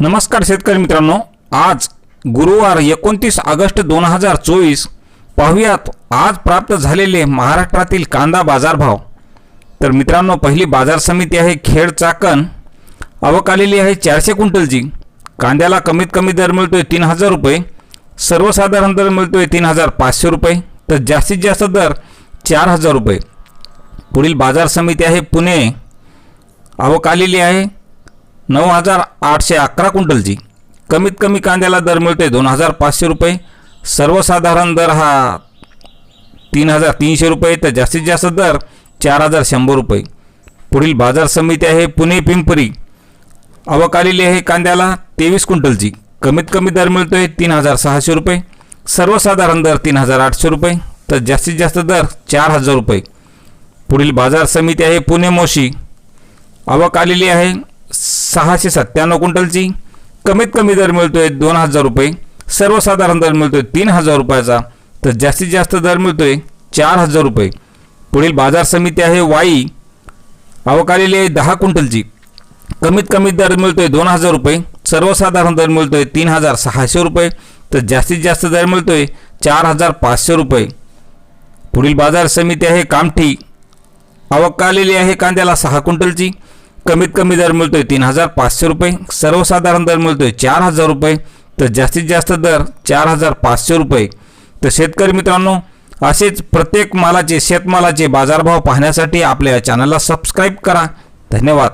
नमस्कार शेतकरी मित्रांनो. आज गुरुवार एकोणतीस ऑगस्ट दोन हजार चोवीस पाहुयात आज प्राप्त झालेले महाराष्ट्रातील कांदा बाजारभाव. तर मित्रांनो पहिली बाजार समिती आहे खेड चाकण. आवक आलेली आहे चारशे क्विंटलची. कांद्याला कमीत कमी दर मिळतोय तीन हजार रुपये. सर्वसाधारण दर मिळतोय तीन हजार पाचशे रुपये. तर जास्तीत जास्त दर चार हजार रुपये. पुढील बाजार समिती आहे पुणे. आवक आलेली आहे नऊ हजार आठशे अकरा क्विंटलची. कमीत कमी कांद्याला दर मिळते दोन हजार पाचशे रुपये. सर्वसाधारण दर हा तीन हजार तीनशे रुपये. तर जास्तीत जास्त दर चार हजार शंभर रुपये. पुढील बाजार समिती आहे पुणे पिंपरी. आवक आलेली आहे कांद्याला तेवीस क्विंटलची. कमीत कमी दर मिळतोय तीन हजार सहाशे रुपये. सर्वसाधारण दर तीन हजार आठशे रुपये. तर जास्तीत जास्त दर चार हजार रुपये. पुढील बाजार समिती आहे पुणे मोशी. आवक आलेली आहे सहाशे सत्त्याण्णव क्विंटलची. कमीत कमी दर मिळतोय दोन हजार रुपये. सर्वसाधारण दर मिळतोय तीन हजार रुपयाचा. तर जास्तीत जास्त दर मिळतोय चार हजार रुपये. पुढील बाजार समिती आहे वाई. आवक आहे दहा क्विंटलची. कमीत कमी दर मिळतोय दोन हजार रुपये. सर्वसाधारण दर मिळतोय तीन हजार सहाशे रुपये. तर जास्तीत जास्त दर मिळतोय चार हजार पाचशे रुपये. पुढील बाजार समिती आहे कामठी. आवक आलेली आहे कांद्याला सहा क्विंटलची. कमीत कमी दर मिळतोय तीन हजार पाचशे रुपये सर्वसाधारण दर मिळतोय चार हजार रुपये तर जास्तीत जास्त दर चार हजार पाचशे रुपये. तर शेतकरी मित्रांनो असेच प्रत्येक मालाचे शेतमालाचे बाजारभाव पाहण्यासाठी आपल्या चॅनलला सबस्क्राईब करा. धन्यवाद.